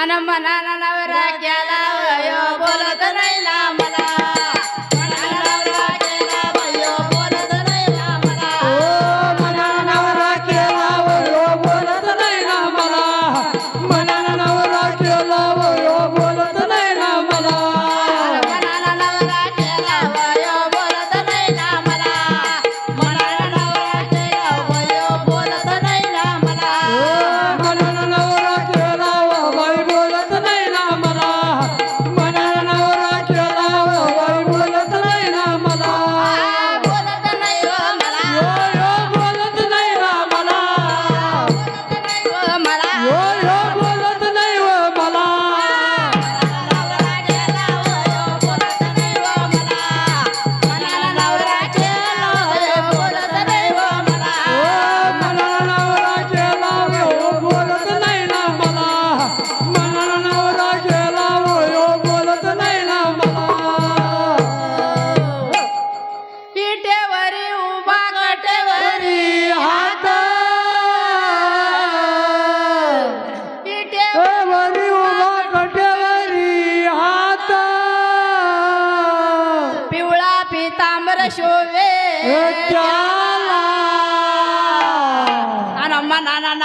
अन मनाला नवरा केला बोलत नाही ना मला. ಪಶುವೇ ನಮ್ಮ ನನ್ನ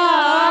Allah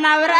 palabra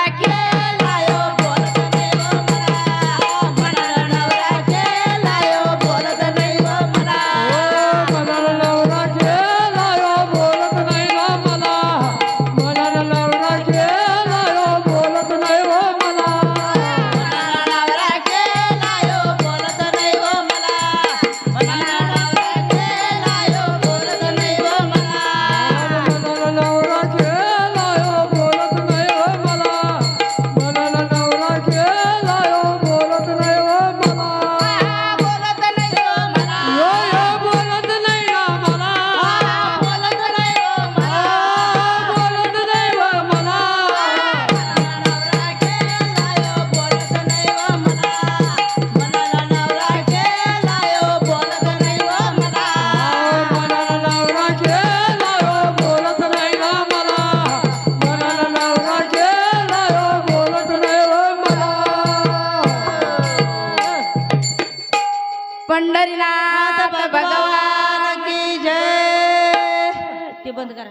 ಬಂದ್ಗಾರ?